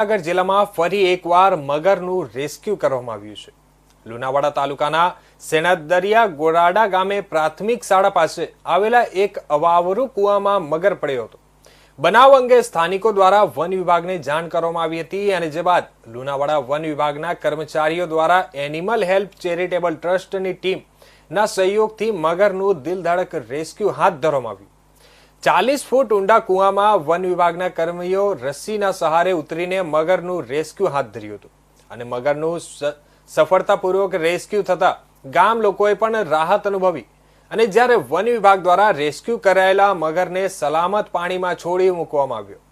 મહીસાગર જિલ્લામાં ફરી એકવાર મગરનું રેસ્ક્યુ કરવામાં આવ્યું છે. લુણાવાડા તાલુકાના સેણાદરિયા ગોરાડા ગામે પ્રાથમિક શાળા પાસે આવેલા એક અવાવરુ કૂવામાં મગર પડ્યો હતો. બનાવ અંગે સ્થાનિકો દ્વારા વન વિભાગને જાણ કરવામાં આવી હતી અને જે બાદ લુણાવાડા વન વિભાગના કર્મચારીઓ દ્વારા એનિમલ હેલ્પ ચેરિટેબલ ટ્રસ્ટની ટીમના સહયોગથી મગરનું દિલધડક રેસ્ક્યુ હાથ ધરવામાં આવ્યું. ચાલીસ ફૂટ ઊંડા કૂવામાં વન વિભાગના કર્મીઓ રસ્સીના સહારે ઉતરીને મગરનું રેસ્ક્યુ હાથ ધર્યું હતું. અને મગરનું સફળતાપૂર્વક રેસ્ક્યુ થતા ગામ લોકોએ પણ રાહત અનુભવી. અને જ્યારે વન વિભાગ દ્વારા રેસ્ક્યુ કરાયેલા મગરને સલામત પાણીમાં છોડી મૂકવામાં આવ્યો.